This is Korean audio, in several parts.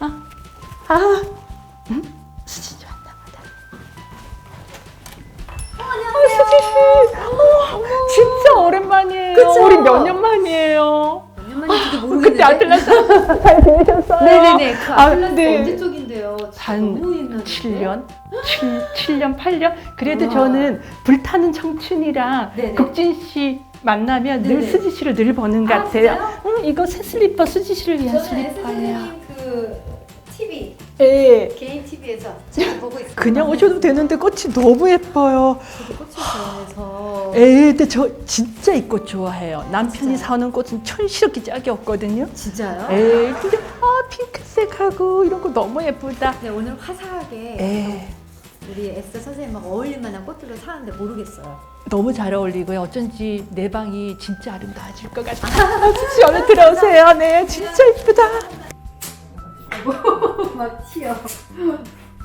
아, 아, 음? 수진 씨 왔나 보다. 어, 수진 씨, 어, 진짜 오랜만이에요. 그쵸? 우리 몇 년 만이에요. 몇 년 만인지도 그때 모르겠는데. 아틀란타 잘 지내셨어요? 네네네. 그 아, 아틀란타 네. 언제 쪽인데요? 진짜 한 너무 옛날인데. 7년? 7, 7년, 8년? 그래도 우와. 저는 불타는 청춘이랑 네네. 국진 씨 만나면 늘 네네. 수지 씨를 늘 보는 것 아, 같아요. 진짜요? 응, 이거 새 슬리퍼 수지 씨를 위한 저는 슬리퍼예요. 예. 개인 TV에서 지금 보고 있어요. 그냥 오셔도 되는데 꽃이 너무 예뻐요. 저도 꽃을 좋아해서. 에 근데 저 진짜 이 꽃 좋아해요. 남편이 진짜요? 사오는 꽃은 천시럽게 짝이 없거든요. 진짜요? 에 근데 아 핑크색하고 이런 거 너무 예쁘다. 네, 오늘 화사하게 에 우리 에스터 선생님하고 어울릴 만한 꽃들을 사는데 모르겠어요. 너무 잘 어울리고요. 어쩐지 내 방이 진짜 아름다워질 것 같아요. 수지 얼른 들어오세요. 네, 진짜 예쁘다. 막 튀어.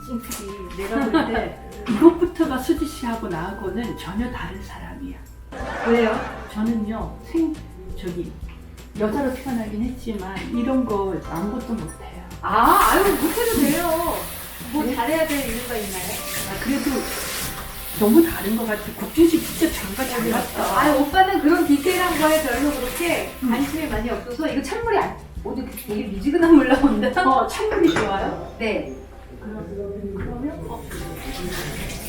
찡크기 내가 볼 때 이것부터가 수지 씨하고 나하고는 전혀 다른 사람이야. 왜요? 저는요 생 저기 여자로 태어나긴 했지만 이런 거 아무것도 못해요. 아, 아유 못해도 돼요. 뭐 잘해야 될 이유가 있나요? 아, 그래도 너무 다른 것 같아. 국진 씨 진짜 장가 잘 갔다. 아, 오빠는 그런 디테일한 거에 별로 그렇게 관심이 많이 없어서 이거 찬물이 안, 어디 되게 미지근한 물 나온다. 어 찬물이 좋아요? 네. 그러면 어.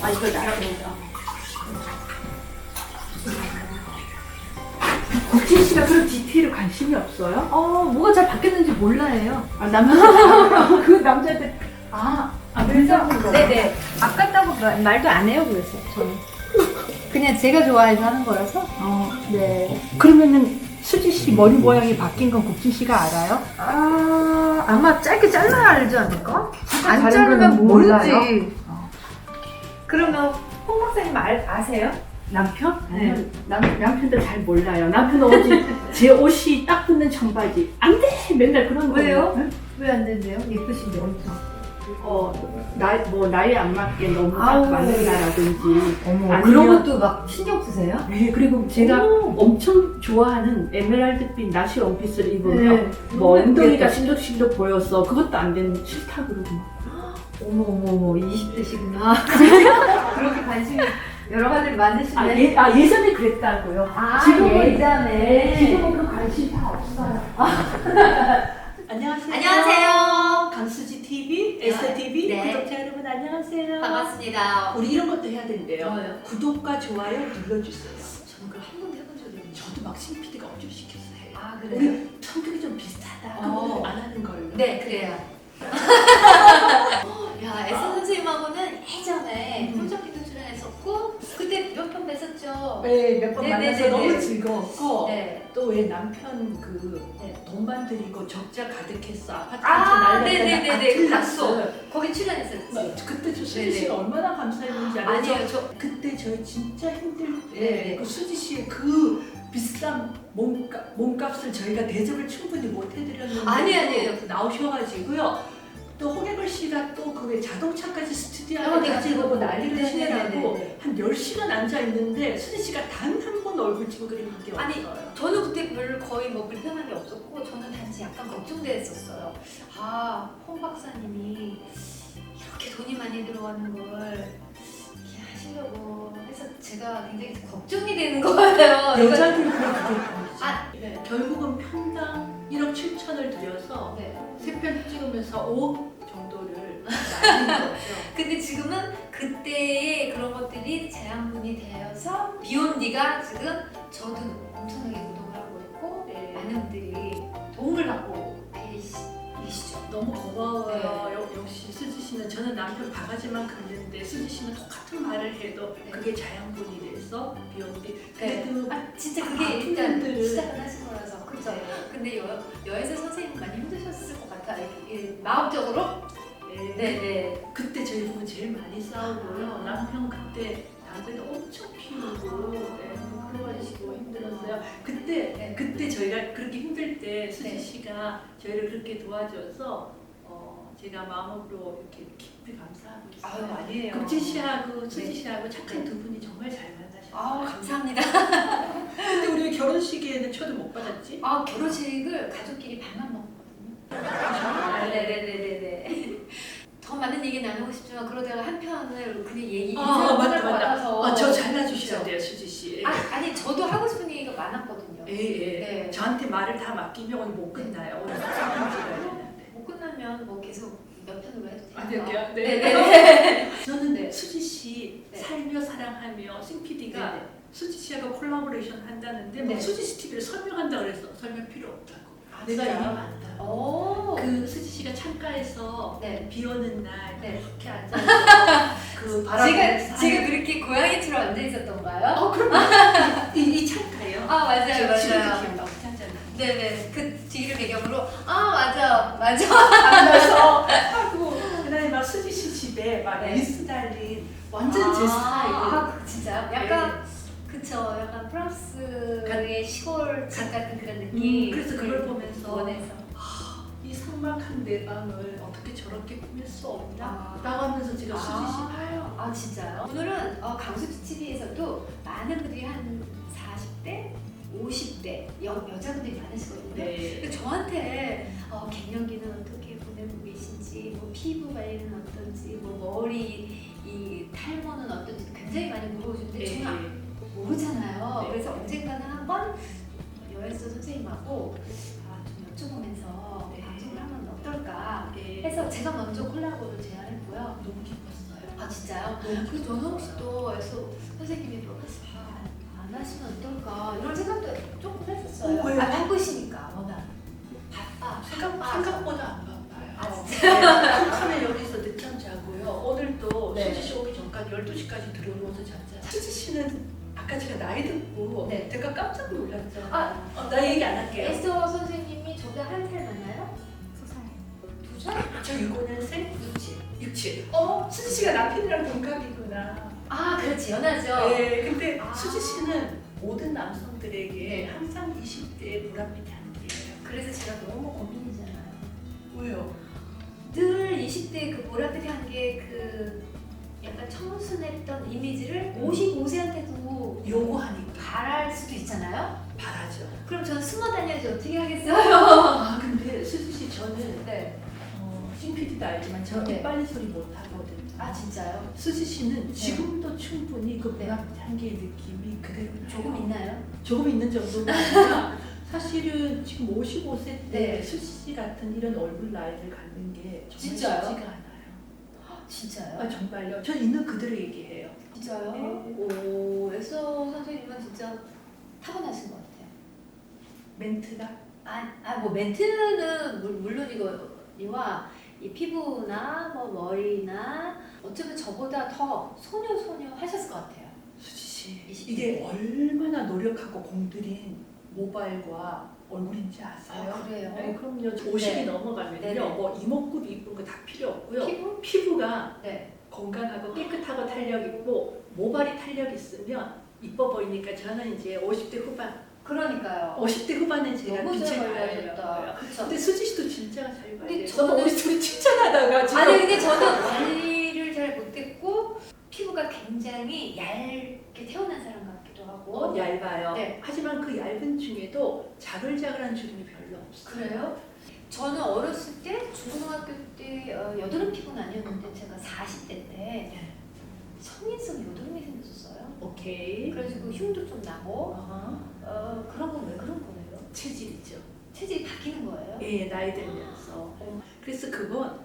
아 이거 날아보자. 국진 씨가 그런 디테일에 관심이 없어요? 어, 뭐가 잘 바뀌었는지 몰라요. 아 남자 그 남자들 아, 아 그래서 네네 아깝다고 말- 말도 안 해요 그래서 저는 그냥 제가 좋아해서 하는 거라서 어 네. 그러면은 수지 씨 머리 모양이 바뀐 건 국진 씨가 알아요? 아 아마 짧게 잘라야 알지 않을까? 안 다른 자르면 거는 모르지. 몰라요? 어. 그러면 홍 박사님 알, 아세요? 남편? 네. 남, 남편도 잘 몰라요. 남편 어제 제 옷이 딱 붙는 청바지 안 돼! 맨날 그런 왜요? 거예요. 왜 안 된대요? 예쁘신데 엄청. 어, 나, 뭐 나이에 안 맞게 너무 딱 아우. 맞는다라든지 어머 아니면- 그런 것도 막 신경 쓰세요? 네, 그리고 제가 오. 엄청 좋아하는 에메랄드빛 나시 원피스를 입으면 네. 뭐 엉덩이가. 신덕신덕 보여서 그것도 안 되는 싫다 그러고 막 어머 어머 어머 20대시구나. 그렇게 관심이 여러 가지 많으시네. 아, 예, 아 예전에 그랬다고요? 아, 지금은- 예전에. 지금은 그 관심 다 없어요. 안녕하세요. 안녕하세요. 강수지 TV, 에스터 TV 네. 구독자 여러분 안녕하세요. 반갑습니다. 우리 이런 것도 해야 된대요. 뭐요? 구독과 좋아요 눌러주세요. 저는 그걸 한 번도 해본 적이 없는데. 저도 막신 PD가 엄청 시켜서 해요. 아 그래요? 우리 성격이 좀 비슷하다. 어. 그거는 안 하는 걸로. 네 그래요. 야 에서 선생님하고는 예전에 음. 홈쇼핑도 출연했었고 몇편 뵀었죠. 네, 몇 번 네, 만나서 네, 네, 너무 네. 즐거웠고 네. 또 왜 남편 그 네. 돈만 들이고 적자 가득했어 아파트 아, 한채 네네네네. 날렸다는. 아틀라스. 거기 출연했었지. 뭐, 그때 저 네, 수지 네. 얼마나 감사했는지 알아요. 아니에요 저 그때 저희 진짜 힘들 네, 때 네. 그 수지 씨의 그 비싼 몸값, 몸값을 저희가 대접을 충분히 못 해드렸는데 아니, 아니에요. 나오셔가지고요 또 홍해걸 씨가 또 그게 자동차까지 스튜디오 어, 네, 가지고 그거. 난리를 네, 네, 치느라고. 한 10시간 앉아 있는데 수지 씨가 단 한 번 얼굴 찡그린 게 아니, 없어요 저는 그때 별 거의 뭐 불편한 게 없었고 저는 단지 약간 걱정됐었어요. 아, 홍 박사님이 이렇게 돈이 많이 들어가는 걸 이렇게 하시려고 해서 제가 굉장히 걱정이 되는. 여자들은 그게 보이죠 아, 네. 결국은 평당 1억 7천을 들여서 네. 세편 찍으면서 5억 정도를 거죠 근데 지금은 그때의 그런 것들이 재앙분이 되어서 비온 뒤가 지금 저도 엄청나게 구독을 하고 있고 네. 많은 분들이 도움을 받고 계시죠. 너무 고마워요. 네. 역- 역시 수지 씨는 저는 남편 바가지만 긁는데 수지 씨는 똑같은 말을 해도 네. 그게 자양분이 돼서 비용이 네. 그래도 아, 진짜 그게 아픈 일단 분들은- 시작을 하신 거라서 그렇죠. 근데 여, 여혜세 선생님 많이 힘드셨을 것 같아요. 이- 마음적으로? 네, 네네. 그때 저희 부부 제일 많이 싸우고요. 남편 그때 담배도 엄청 피우고 네, 그래가지고 힘들었어요. 그때 네. 그때 저희가 그렇게 힘들 때 수지 네. 씨가 저희를 그렇게 도와줘서 어, 제가 마음으로 이렇게 깊이 감사하고 있어요. 아유, 아니에요. 국진 씨하고 수지 네. 씨하고 착한 네. 두 분이 정말 잘 만나셨어요. 아 감사합니다. 근데 우리 왜 결혼식에는 초대 못 받았지? 아 결혼식을 가족끼리 밥만 먹었거든요. 아, 네네네네. 많은 얘기 나누고 싶지만 그러다가 한 편을 그냥 얘기 아, 맞다, 맞다. 같아서 아, 저 잘라주셔야? 돼요, 수지 씨. 아, 예, 예. 네. 저한테 말을 다 맡기면 오늘 못 끝나요. 오늘 상상하시야 되는데. 뭐 끝나면 뭐 계속 몇 편으로 해도 되니까. 아, 될게요? 네. 네네. 저는 네. 수지 씨 네. 살며 사랑하며 싱 PD가 네네. 수지 씨하고 콜라보레이션 한다는데 뭐 네. 수지 씨 TV를 설명한다 그랬어. 설명 필요 없다고. 아, 내가 진짜요? 안다. 오. 그 수지 씨가 창가에서 네. 비 오는 날 네. 이렇게 앉아서 그 바람 지금 지금 그렇게 고양이처럼 앉아 있었던가요? 어 그럼 이, 이 창가예요. 아 맞아요 지금 지금 맞아요. 이렇게 막 짜잖아. 네네 그 뒤를 배경으로 아 맞아 맞아. 앉아서 하고 그다음에 막 수지 씨 집에 막 네. 레이스 달린 완전 제 아, 스타일. 아 진짜 약간 그쵸 약간 프랑스의 가- 시골 집 같은 그런 음, 느낌. 그래서 그걸 보면서 원해서. 이 삭막한 내 방을 어떻게 저렇게 꾸밀 수 없냐? 아. 라고 하면서 제가 수지 씨 봐요. 아 진짜요? 오늘은 어, 강수지 TV에서도 많은 분들이 한 40대, 50대 여, 여자분들이 많으시거든요. 네. 근데 저한테 어, 갱년기는 어떻게 보내고 계신지, 뭐 피부 관리는 어떤지, 뭐 머리 이 탈모는 어떤지 굉장히 많이 물어보시는데 저는 모르잖아요. 네. 그래서 언젠가는 한번 여혜수 선생님하고 아, 좀 여쭤보면서 네. 방송을 하면 어떨까 네. 해서 제가 먼저 콜라보를 제안했고요. 너무 기뻤어요. 아 진짜요? 너무 그 저는 혹시 또 그래서 선생님이 또 아, 안 하시면 어떨까 이런 생각도 조금 했었어요. 어, 왜요? 아 바쁘시니까 워낙 바빠. 생각, 바빠서. 생각보다 안 바빠요. 아, 하루에 여기서 늦잠 자고요. 오늘도 네. 수지 씨 오기 전까지 12시까지 들어오면서 잤잖아요. 수지 씨는 아까 제가 나이 듣고 네. 내가 깜짝 놀랐잖아요. 아, 어, 나 얘기 안 할게요. 에스더 선생님이 저보다 한살 많나요? 두 살. 두 살? 저 65년생 67. 67. 어머, 수지 씨가 남편이랑 동갑이구나. 아 그렇지 연하죠. 네, 근데 아. 수지 씨는 모든 남성들에게 네. 항상 20대의 보랏빛이 한계예요. 그래서 제가 너무 고민이잖아요. 왜요? 늘 20대 그 보랏빛 한 게 그 약간 청순했던 이미지를 55세한테도 요구하니까 바랄 수도 있잖아요. 바라죠. 그럼 저는 숨어 다녀야지 어떻게 하겠어요? 아 근데 수지 씨 저는 네. 어, 싱피디도 알지만 저렇게 네. 빨리 소리 못 하거든요. 아 진짜요? 수지 씨는 지금도 충분히 그 네. 보랏빛 한계의 느낌이 그대로 나요. 조금 있나요? 조금 있는 정도가 아니라 사실은 지금 55세 때 네. 수지 씨 같은 이런 얼굴 나이를 갖는 게 정말 진짜요? 쉽지가 않아요. 진짜요? 아 정말요. 전 있는 그대로 얘기해요. 진짜요? 네. 오, 에서 선생님은 진짜 타고나신 것 같아요. 멘트가 아, 아, 뭐 멘트는 물, 물론이거니와 이 피부나 뭐 머리나 어쩌면 저보다 더 소녀 소녀 하셨을 것 같아요. 수지 씨 20대. 이게 얼마나 노력하고 공들인 모발과 얼굴인지 아세요? 아, 그래요? 네, 그럼요. 50이 네. 넘어가면요. 네네. 뭐 이목구비 이쁜 거 다 필요 없고요. 피부? 피부가 네. 건강하고 깨끗하고 탄력 있고 모발이 탄력 있으면 이뻐 보이니까 저는 이제 50대 후반, 그러니까요. 50대 후반은 제가 너무 빛을. 그쵸? 근데 수지 씨도 진짜 잘 관리해요. 저는- 너무 우리 둘이 칭찬하다가 지금 아니 근데 저는 관리를 잘 못했고 피부가 굉장히 얇게 태어난 사람 같기도 하고 어, 얇아요. 네. 하지만 그 얇은 중에도 자글자글한 주름이 별로 없어요. 그래요? 저는 어렸을 때 중고등학교 때 어, 여드름 피부는 아니었는데 제가 40대 때 성인성 여드름이 생겼었어요. 오케이. 그래가지고 흉도 좀 나고 어허. 어, 그런 건 왜 그런 거예요? 체질이죠. 체질이 바뀌는 거예요? 예, 나이 들면서. 그래서 그건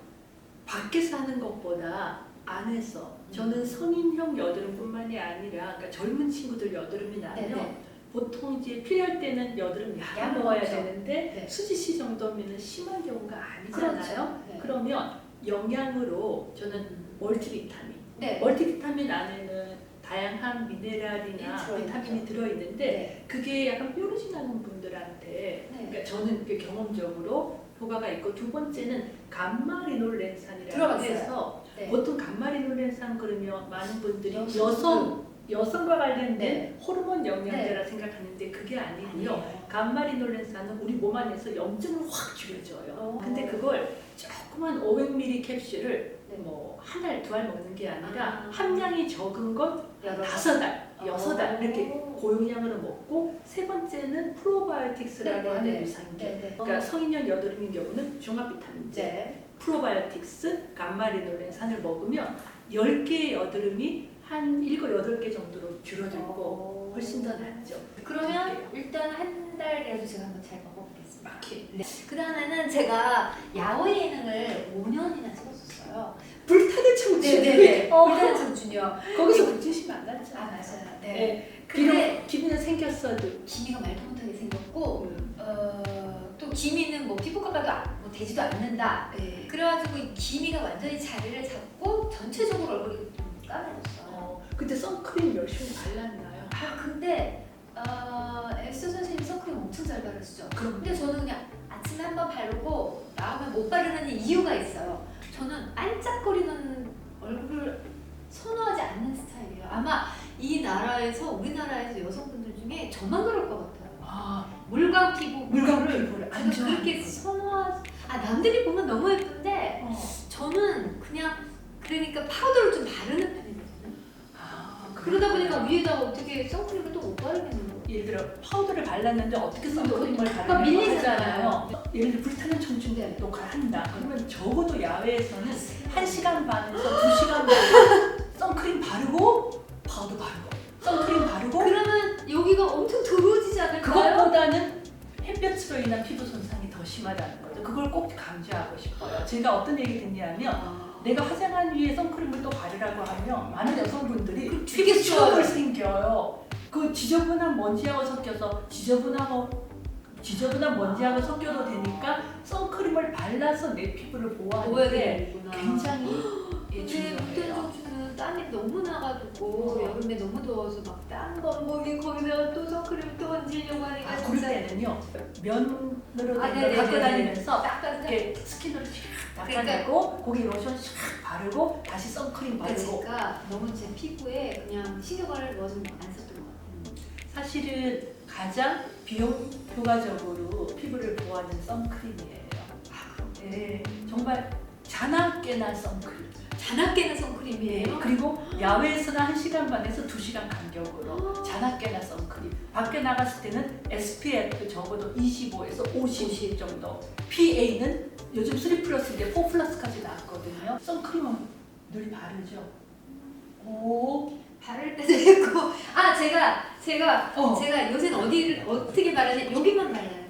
밖에서 하는 것보다 안에서 저는 성인형 여드름뿐만이 아니라 그러니까 젊은 친구들 여드름이 나면 네네. 보통 이제 필요할 때는 여드름 약 약 먹어야 먹죠. 되는데 네. 수지 씨 정도면 심한 경우가 아니잖아요. 그렇죠. 네. 그러면 영양으로 저는 멀티비타민. 네. 멀티비타민 안에는 다양한 미네랄이나 들어있죠. 비타민이 들어있는데 네. 그게 약간 뾰루지 나는 분들한테 네. 그러니까 저는 그게 경험적으로 효과가 있고 두 번째는 감마리놀렌산이라고. 해서 네. 보통 감마리놀렌산 그러면 많은 분들이 여성. 여성 여성과 관련된 네. 호르몬 영양제라 생각하는데 그게 아니고요. 감마리놀렌산은 우리 몸 안에서 염증을 확 줄여줘요. 어. 근데 그걸 조그만 500ml 캡슐을 네. 뭐한 알, 두알 먹는 게 아니라 아. 함량이 적은 건 여러 다섯 알, 번. 여섯 알 이렇게 어. 고용량으로 먹고 세 번째는 프로바이오틱스라고 네, 네, 하는 네. 유산균. 네, 네. 그러니까 성인용 여드름인 경우는 종합 비타민제. 네. 프로바이오틱스 감마리놀렌산을 먹으면 10개의 여드름이 한 7, 8개 정도로 줄어들고 훨씬 더 낫죠. 그러면 일단 한 달이라도 제가 한번 잘 먹어보겠습니다. 네. 그 다음에는 제가 야외 예능을 5년이나 찍었 었어요. 불타는 청춘. 네네네. 어, 불타는 청춘이요. 거기서 국진씨 만났죠. 아 맞아요. 네. 네. 근데 기미는 생겼어도 기미가 말도 못하게 생겼고 음, 어, 또 기미는 뭐 피부과 가도 안- 뭐 되지도 않는다. 네. 그래가지고 이 기미가 완전히 자리를 잡고 전체적으로 얼굴이 좀 까매졌어요. 어, 그때 선크림 열심히 발랐나요? 아 근데 어, 엑소 선생님 선크림 엄청 잘 바르시죠? 그럼 근데 저는 그냥 아침에 한 번 바르고 나오면 못 바르는 이유가 있어요. 저는 반짝거리는 얼굴을 선호하지 않는 스타일이에요. 아마 이 나라에서 우리나라에서 여성분들 중에 저만 그럴 것 같아요. 아, 물광 피부 물광 피부를 제가 안 좋아하는 그렇게. 선호하. 아 남들이 보면 너무 예쁜데 어. 저는 그냥 그러니까 파우더를 좀 바르는 편이거든요. 아, 그러다 보니까. 위에다가 어떻게 선크림을 또 못 바르겠는 거 예를 들어 파우더를 발랐는데 어떻게 선크림을 그러니까 바르냐고 밀리잖아요. 하잖아요. 예를 들어 불타는 청춘대 네. 녹화를 한다. 그러면 적어도 야외에서는 아, 한 시간 반에서 두 시간 반 선크림 바르고 파우더 바르고 선크림 바르고 그러면 여기가 엄청 더러워지지 않을까요? 그것보다는 햇볕으로 인한 피부 손상이 더 심하다는 거죠. 그걸 꼭 강조하고 싶어요. 제가 어떤 얘기 듣냐면 아, 내가 화장한 위에 선크림을 또 바르라고 하면 많은 여성분들이 그 피부 되게 좋아요. 생겨요. 그 지저분한 먼지하고 섞여서 지저분하고 지저분한 먼지하고 섞여도 되니까 선크림을 발라서 내 피부를 보호하는 게. 굉장히 예, 근데 중요해요. 부탄정주는 땀이 너무 나가지고 어. 여름에 너무 더워서 막땀 건목이 거기서 또 선크림 또 얹으려고 하니까 아, 그럴 진짜 때는요 면으로 된 아, 걸 네네네네. 갖고 다니면서 닦아서 이렇게 스킨으로 샥 그러니까 닦아내고 거기 로션 샥 바르고 다시 선크림 그러니까 바르고 제가 너무 제 피부에 그냥 신경을 뭐좀안 썼던 것 같아요. 사실은 가장 비용 효과적으로 피부를 보호하는 선크림이에요. 네, 정말 자나깨나 선크림. 자나깨는 선크림이에요. 그리고 야외에서는 1시간 반에서 2시간 간격으로 자나깨나 선크림. 밖에 나갔을 때는 SPF 적어도 25에서 50 정도. PA는 요즘 3 플러스인데 4 플러스까지 나왔거든요. 선크림은 늘 바르죠. 오, 바를 때도 있고 아 제가 제가 어. 제가 요새는 어디를 어떻게 바르냐 여기만 발라요.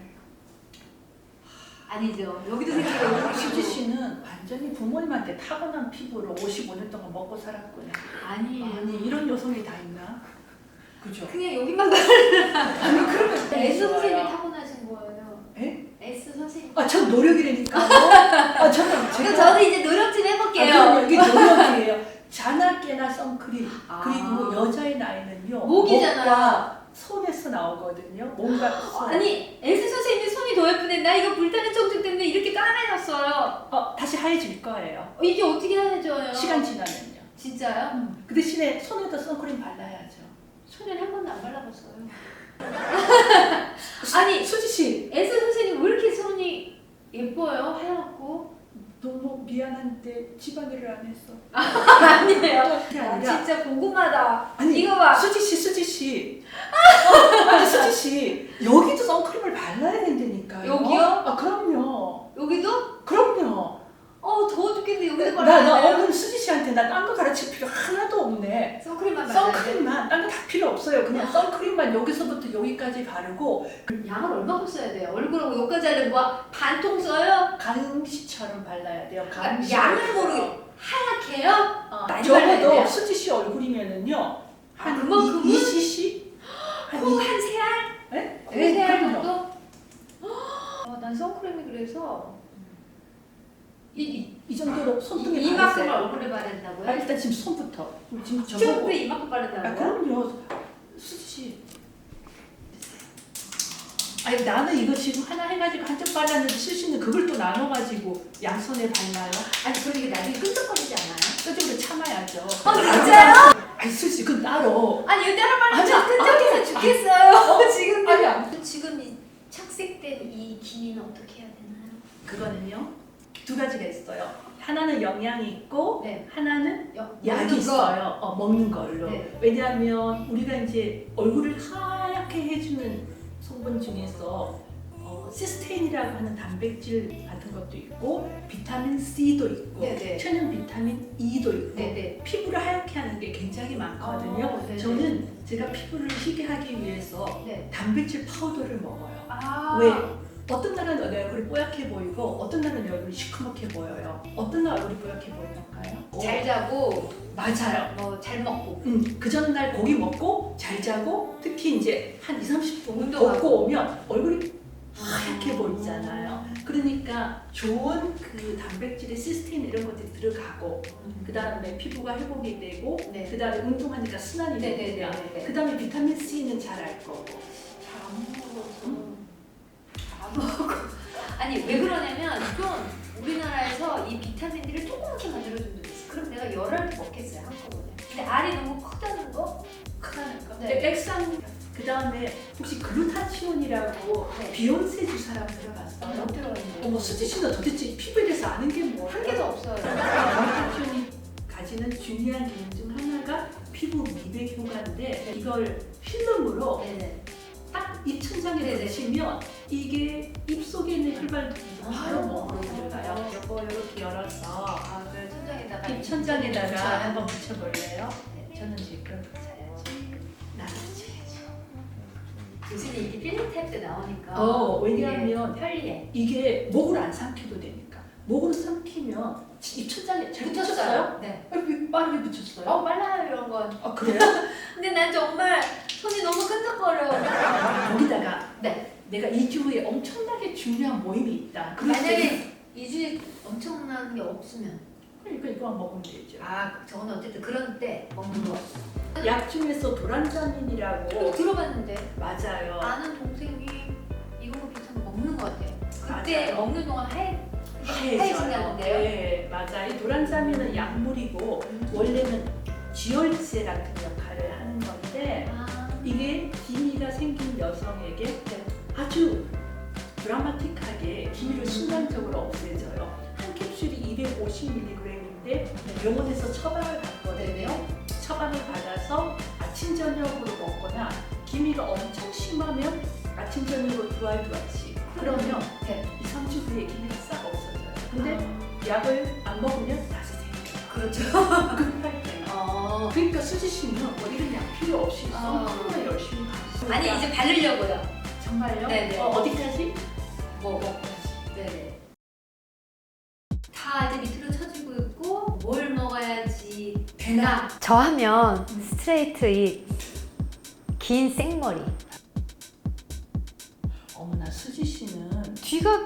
아니죠. 여기도 생기고 여기도 수지 생기고. 씨는 완전히 부모님한테 타고난 피부로 55년 동안 먹고 살았구나. 아니에요. 아니 이런 여성이 다 있나? 그죠? 그냥 여기만 발라. 아니 그러면 S 선생님이 타고나신 거예요. 에? S 선생님. 아, 전 노력이라니까. 아, 저는 그럼 제가 저도 이제 노력 좀 아, 해볼게요. 그럼요. 이게 노력이에요. 자나깨나 선크림 아. 그리고 여자의 나이는요. 목이잖아요. 목과 손에서 나오거든요. 뭔가 손. 아니 S 선생님 손이 더 예쁘네. 나 이거 불타는 청춘 때문에 이렇게 까매졌어요. 어, 다시 하얘질 거예요. 어, 이게 어떻게 하해져요? 시간 지나면요. 진짜요? 그 대신에 손에도 선크림 발라야죠. 손을 한 번도 안 발라봤어요. 아니 수지 씨 S 선생님 왜 이렇게 손이 예뻐요? 하얗고? 너무 미안한데 집안일을 안 했어. 아니에요. 그게 아니라 진짜 궁금하다. 아니 이거 봐. 수지 씨, 수지 씨. 어, 아니 수지 씨 여기도 선크림을 발라야 된다니까요. 여기요? 아 그럼요. 여기도? 그럼요. 어 더워 죽겠는데 여기도 나, 나 돼요? 오늘 수지 씨한테 나 딴 거 가르칠 필요 하나도 없네. 선크림만? 선크림만 딴 거 다 필요 없어요. 그냥 선크림만 여기서부터 여기까지 바르고 양을 얼마큼 써야 돼요? 얼굴하고 여기까지 하려면 뭐 반통 써요? 강시처럼 발라야 돼요. 그러니까 강시. 양을 모르게 하얗게요? 어, 많이 발라야 돼요? 적어도 수지 씨 얼굴이면은요 아, 한 그만큼은? 2cc 한코한 세 알? 네? 코세알 그럼요. 정도? 아, 난 선크림이 그래서 이, 이, 이 정도로 손등에 이만큼을 바르세요. 얼굴에 바른다고요? 아, 일단 지금 손부터. 지금 쭉 저보고. 이만큼 아, 바른다고요? 그럼요. 수지 씨. 아니 나는 이거 지금 하나 해가지고 한쪽 발랐는데 수지는 그걸 또 나눠가지고 양손에 발라요. 아니 그럼 이게 나중에 끈적거리지 않아요? 저쪽으로 참아야죠. 어 진짜요? 아니 수지 그건 따로. 아니 이거 따로 아니, 바르면 끈적해서 죽겠어요 지금 아니 안- 지금 이 착색된 이 기미는 어떻게 해야 되나요? 그거는요 두 가지가 있어요. 하나는 영양이 있고 네. 하나는 여- 약이. 있어요. 어, 먹는 걸로. 네. 왜냐하면 우리가 이제 얼굴을 하얗게 해주는 성분 중에서 어, 어, 시스테인이라고 하는 단백질 같은 것도 있고 비타민 C도 있고 네 네. 천연 비타민 E도 있고 네 네. 피부를 하얗게 하는 게 굉장히 많거든요. 어, 네 네. 저는 제가 피부를 희게 하기 위해서 네. 단백질 파우더를 먹어요. 아. 왜? 어떤 날은 내 얼굴이 뽀얗게 보이고 어떤 날은 내 얼굴이 시커멓게 보여요. 어떤 날 얼굴이 뽀얗게 보이던가요? 잘 자고 맞아요. 뭐 잘 먹고 음, 그 전날 고기 먹고 잘 자고 특히 이제 한 2, 30분 운동하고. 걷고 오면 얼굴이 하얗게 보이잖아요. 그러니까 좋은 그 단백질의 시스템 이런 것들이 들어가고 그 다음에 피부가 회복이 되고 네. 그 다음에 운동하니까 순환이 되고요. 네네네. 그 다음에 비타민 C는 잘 알 거고 잘안 먹어서 안 먹어. 아니 왜 그러냐면 좀 우리나라에서 이 비타민들을 조그맣게 만들어준 적 있어. 그럼 내가 열알을 먹겠어요 한꺼번에. 근데 알이 너무 크다는 거? 크다니까. 네. 근데 액상 그 다음에 혹시 글루타치온이라고 네. 비욘세 주사라고 들어봤어요? 못 들어있는데. 어머 수지 씨는 도대체 피부에 대해서 아는 게 뭐예요? 한 개도 없어요. 글루타치온이 가지는 중요한 기능 중 하나가 피부 미백 효과인데 이걸 필름으로 네네. 딱 입 천장에 네네. 붙이면 이게 입속에 있는 혈관들이 바로 아. 몸으로 들어가요. 이거 이렇게 열어서 아, 그 천장에다가 입천장에다가 붙여요? 한번 붙여볼래요? 네. 저는 지금. 요즘에 이게 필름 타입도 나오니까 어, 왜냐하면 이게 편리해. 이게 목을 안 삼켜도 되니까. 목으로 삼키면 입천장에 잘 붙였어요? 네. 아, 왜 빠르게 붙였어요? 어 빨라요 이런 건. 아 그래요? 근데 난 정말 손이 너무 끈적거려. 거기다가 네. 내가 2주 후에 엄청나게 중요한 모임이 있다. 그럴 때 만약에 이주에 엄청난 게 없으면 그러니까 이거만 먹으면 되죠. 아 저는 어쨌든 그런 때 먹는 거. 약 중에서 어, 도란자민이라고 들어봤는데 맞아요. 아는 동생이 이거 비슷한 거 먹는 거 같아요. 그때 맞아요. 먹는 동안 하얘 하얘져요. 하얘진다는데요? 네, 맞아. 이 도란자민은 약물이고 원래는 지혈제 같은 역할을 하는 건데 아, 이게 기미가 생긴 여성에게 아주 드라마틱하게 기미를 순간적으로 없애줘요. 한 캡슐이 250mg인데 병원에서 처방을 받거든요. 처방을 받아서 아침 저녁으로 먹거나 기미가 엄청 심하면 아침 저녁으로 두 알 두 알씩. 그러면 네. 2, 3주 후에 기미가 싹 없어져요. 근데 약을 안 먹으면 다시 생겨요. 그렇죠. 급할 때는. 어. 그러니까 수지 씨는 어디를 약 필요 없이 아. 정말 열심히 가시고 아니 이제 바르려고요. 정말요? 네네. 어, 어디까지? 뭐 먹고야지. 네네. 다 이제 밑으로 쳐지고 있고 뭘 먹어야지 되나? 저 하면 스트레이트 이 긴 생머리. 어머나 수지 씨는 뒤가